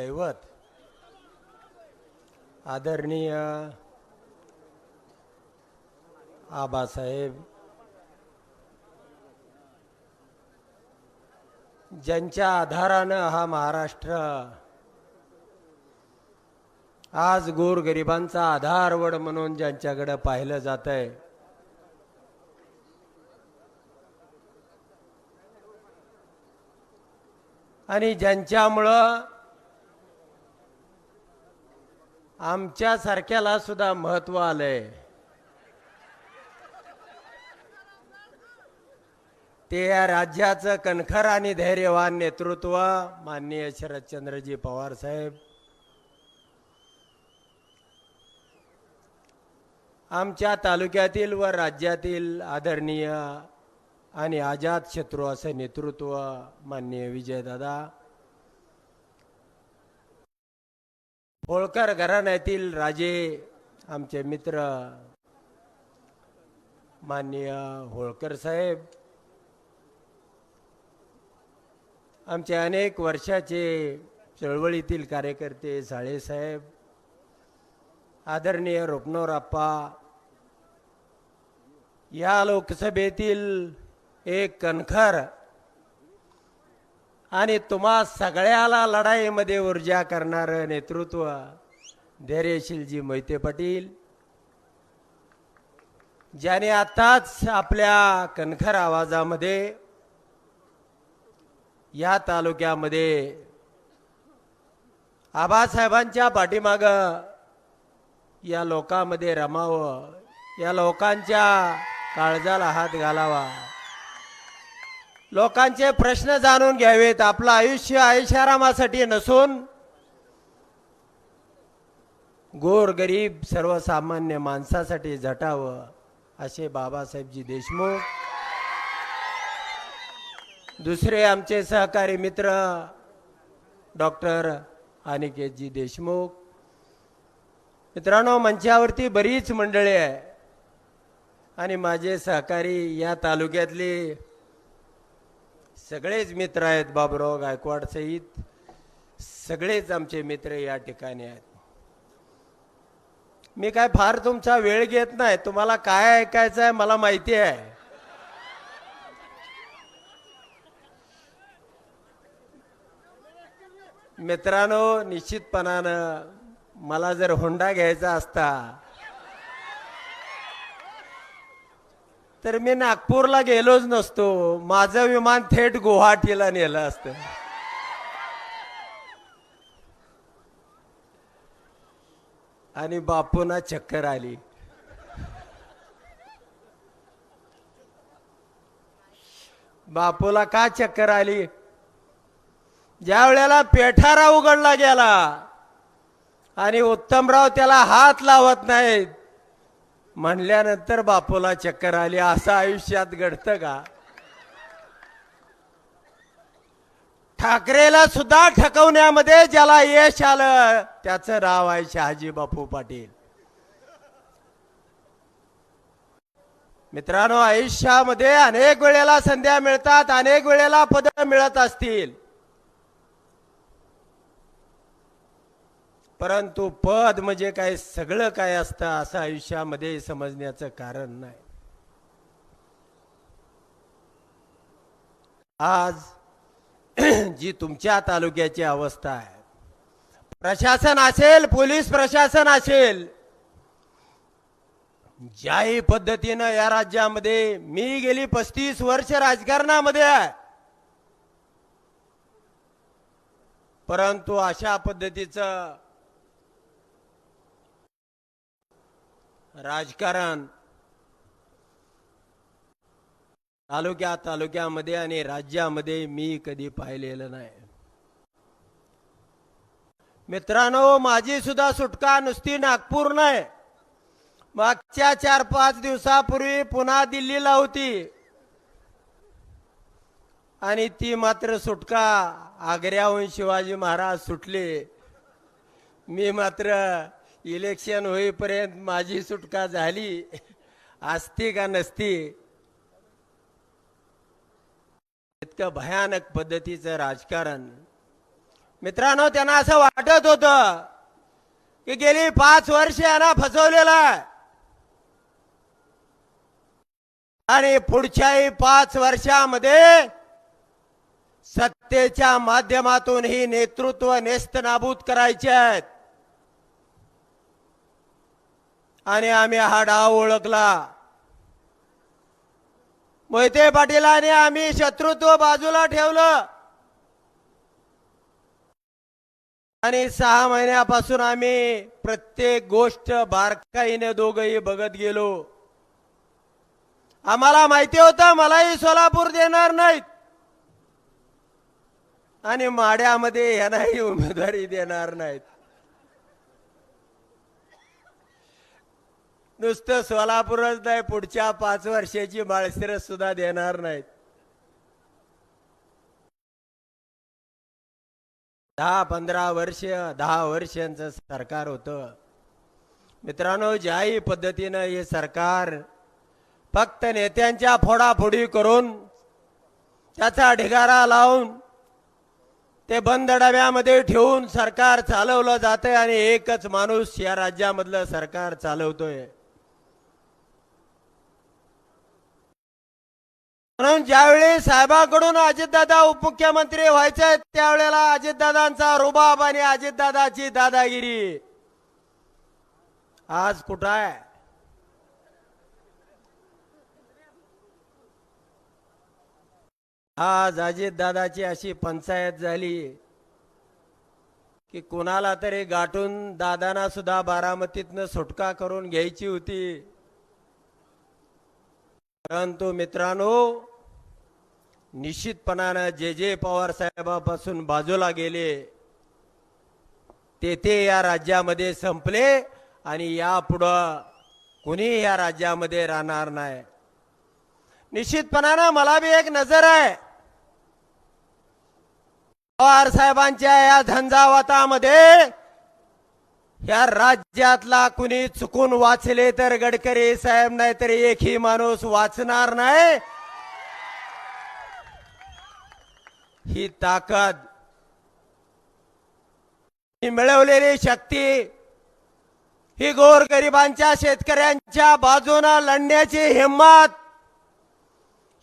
दैवत आदरणीय आबासाहेब ज्यांच्या आधारानं हा महाराष्ट्र आज गोरगरिबांचा आधारवड म्हणून ज्यांच्याकडे पाहिलं जात आहे आणि ज्यांच्यामुळं आमच्यासारख्याला सुद्धा महत्त्व आलंय. ते या राज्याचं कणखर आणि धैर्यवान नेतृत्व माननीय शरदचंद्रजी पवार साहेब. आमच्या तालुक्यातील व राज्यातील आदरणीय आणि आजाद शत्रू असं नेतृत्व माननीय विजयदादा होळकर घराण्यातील राजे आमचे मित्र माननीय होळकर साहेब आमचे अनेक वर्षाचे चळवळीतील कार्यकर्ते साळेसाहेब आदरणीय रोपनोराप्पा या लोकसभेतील एक कणखर आणि तुम्हा सगळ्याला लढाईमध्ये ऊर्जा करणारं नेतृत्व धैर्यशीलजी मोहिते पाटील. ज्याने आताच आपल्या कणखर आवाजामध्ये या तालुक्यामध्ये आबासाहेबांच्या पाठीमाग या लोकांमध्ये रमावं या लोकांच्या काळजाला हात घालावा. लोकांचे प्रश्न जाणून घ्यावेत. आपलं आयुष्य आयुष्यारामासाठी नसून गोरगरीब सर्वसामान्य माणसासाठी झटावं असे बाबासाहेबजी देशमुख. दुसरे आमचे सहकारी मित्र डॉक्टर अनिकेतजी देशमुख. मित्रांनो मंचावरती बरीच मंडळी आहे. आणि माझे सहकारी या तालुक्यातले सगळेच मित्र आहेत बाबुराव गायकवाड सहित. सगळेच आमचे मित्र या ठिकाणी आहेत. मी काय फार तुमचा वेळ घेत नाही. तुम्हाला काय ऐकायचं आहे मला माहिती आहे. मित्रांनो निश्चितपणानं मला जर हुंडा घ्यायचा असता तर मी नागपूरला गेलोच नसतो. माझं विमान थेट गुवाहाटीला नेलं असतं. आणि बापूना चक्कर आली. बापूला का चक्कर आली? ज्या वेळेला पेठारा उघडला गेला आणि उत्तमराव त्याला हात लावत नाहीत म्हणल्यानंतर बापूला चक्कर आली असं आयुष्यात घडतं का? ठाकरेला सुद्धा ठकवण्यामध्ये ज्याला यश आलं त्याचं नाव आहे शहाजी बापू पाटील. मित्रांनो आयुष्यामध्ये अनेक वेळेला संध्या मिळतात अनेक वेळेला पद मिळत असतील. परंतु पद म्हणजे काय सगळं काय असतं असं आयुष्यामध्ये समजण्याचं कारण नाही. आज जी तुमच्या तालुक्याची अवस्था आहे प्रशासन असेल पोलीस प्रशासन असेल ज्याही पद्धतीनं या राज्यामध्ये मी गेली पस्तीस वर्ष राजकारणामध्ये आहे. परंतु अशा पद्धतीचं राजकारण. तालुक्या तालुक्यामध्ये आणि राज्यामध्ये मी कधी पाहिलेलं नाही. मित्रांनो माझी सुद्धा सुटका नुसती नागपूर नाही मागच्या चार पाच दिवसापूर्वी पुन्हा दिल्लीला होती. आणि ती मात्र सुटका आग्र्याहून शिवाजी महाराज सुटले. मी मात्र इलेक्शन होईपर्यंत माझी सुटका झाली. असती का नसती? इतकं भयानक पद्धतीचं राजकारण. मित्रांनो त्यांना असं वाटत होतं की गेली पाच वर्ष यांना फसवलेलं आणि पुढच्याही पाच वर्षामध्ये सत्तेच्या माध्यमातून ही नेतृत्व नेस्त नाबूद करायचे आहेत. आणि आम्ही हा डाव ओळखला. मोहिते पाटीलाने आम्ही शत्रुत्व बाजूला ठेवलं. आणि सहा महिन्यापासून आम्ही प्रत्येक गोष्ट बारकाईने दोघही बघत गेलो. आम्हाला माहिती होतं मलाही सोलापूर देणार नाहीत. आणि माड्यामध्ये यांनाही उमेदवारी देणार नाहीत. नुसतं सोलापूरच नाही पुढच्या पाच वर्षाची माळशिरस सुद्धा देणार नाहीत. दहा पंधरा वर्ष दहा वर्षांचं सरकार होतं. मित्रांनो ज्याही पद्धतीनं हे सरकार फक्त नेत्यांच्या फोडाफोडी करून त्याचा ढिगारा लावून ते बंद डब्यामध्ये ठेवून सरकार चालवलं जातंय आणि एकच माणूस या राज्यामधलं सरकार चालवतोय. म्हणून ज्यावेळी साहेबांकडून अजितदादा उपमुख्यमंत्री व्हायचे त्यावेळेला अजितदादांचा रुबाब आणि अजितदादाची दादागिरी. आज कुठं आहे? आज अजितदादाची अशी पंचायत झाली की कुणाला तरी गाठून दादांना सुद्धा बारामतीतनं सुटका करून घ्यायची होती. परंतु मित्रांनो निश्चितपणानं जे जे पवार साहेबापासून बाजूला गेले ते ते या राज्यामध्ये संपले आणि यापुढं कुणी या राज्यामध्ये राहणार नाही. निश्चितपणानं मला बी एक नजर आहे. पवार साहेबांच्या या झंझावातामध्ये या राज्यातला कुणी चुकून वाचले तर गडकरी साहेब नाही तर एकही माणूस वाचणार नाही. ही ताकद. ही मिळवलेली शक्ती ही गोरगरिबांच्या शेतकऱ्यांच्या बाजूने लढण्याची हिंमत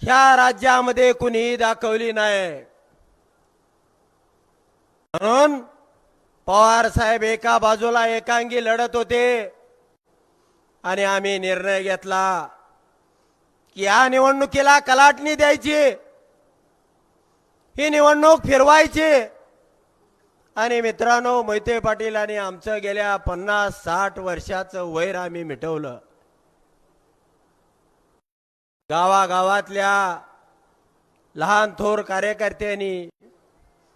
ह्या राज्यामध्ये कुणीही दाखवली नाही. म्हणून पवार साहेब एका बाजूला एकांगी लढत होते आणि आम्ही निर्णय घेतला की या निवडणुकीला कलाटणी द्यायची. ही निवडणूक फिरवायची. आणि मित्रांनो मोहिते पाटील आणि आमचं गेल्या पन्नास साठ वर्षाचं वैर आम्ही मिटवलं. गावागावातल्या लहान थोर कार्यकर्त्यांनी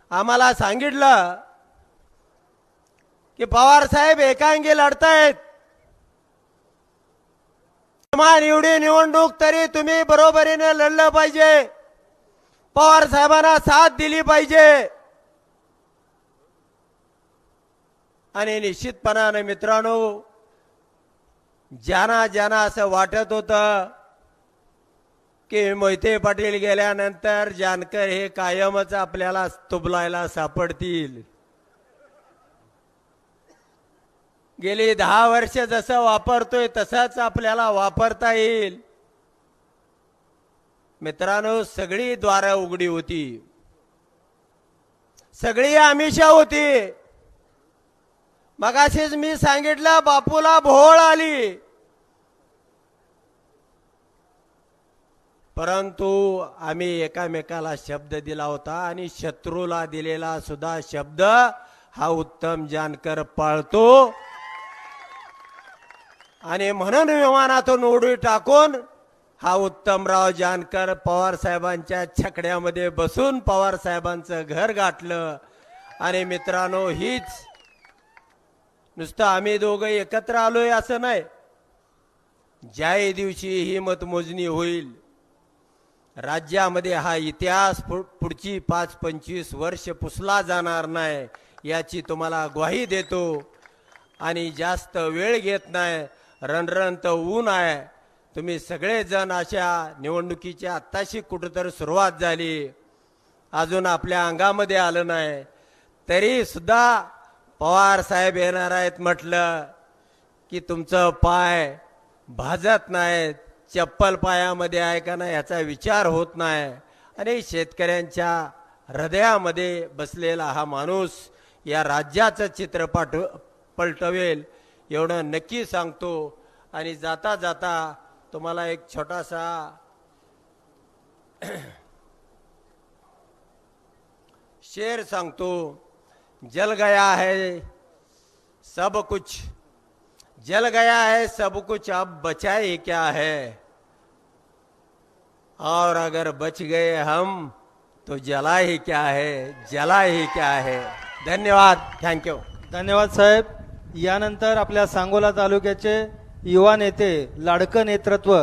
आम्हाला सांगितलं की पवार साहेब एकांगी लढतायत. किमान एवढी निवडणूक तरी तुम्ही बरोबरीने लढलं पाहिजे. पवार साहेबांना साथ दिली पाहिजे. आणि निश्चितपणाने मित्रांनो ज्यांना ज्यांना असं वाटत होतं की मोहिते पाटील गेल्यानंतर जानकर हे कायमच आपल्याला तुबलायला सापडतील. गेली दहा वर्ष जसं वापरतोय तसंच आपल्याला वापरता येईल. मित्रांनो सगळी द्वारं उघडी होती. सगळी आमिषा होती. मगाशीच मी सांगितलं बापूला भोळ आली. परंतु आम्ही एकामेकाला शब्द दिला होता आणि शत्रूला दिलेला सुद्धा शब्द हा उत्तम जानकर पाळतो. आणि म्हणून विमानातून उडी टाकून हा उत्तमराव जानकर पवार साहेबांच्या छकड्यामध्ये बसून पवार साहेबांचं घर गाठलं. आणि मित्रांनो हीच नुसतं आम्ही दोघं एकत्र आलोय असं नाही. ज्याही दिवशी ही मतमोजणी होईल राज्यामध्ये हा इतिहास पु- पुढची पाच पंचवीस वर्ष पुसला जाणार नाही याची तुम्हाला ग्वाही देतो. आणि जास्त वेळ घेत नाही रणरणत ऊन आहे. तुम्ही सगळेजण अशा निवडणुकीची आत्ताशी कुठंतरी सुरुवात झाली. अजून आपल्या अंगामध्ये आलं नाही. तरीसुद्धा पवार साहेब येणार आहेत म्हटलं की तुमचं पाय भाजत नाहीत चप्पल पायामध्ये आहे का नाही याचा विचार होत नाही. आणि शेतकऱ्यांच्या हृदयामध्ये बसलेला हा माणूस या राज्याचं चित्र पाठ पलटवेल एवढं नक्की सांगतो. आणि जाता जाता तुम्हाला एक छोटासा शेर सांगतो. जल गया है सब कुछ जल गया है सब कुछ अब बचा ही क्या है? और अगर बच गए हम तो जला ही क्या है? जला ही क्या है? धन्यवाद थँक्यू धन्यवाद साहेब. यानंतर आपल्या सांगोला तालुक्याचे युवा नेते लाडकं नेतृत्व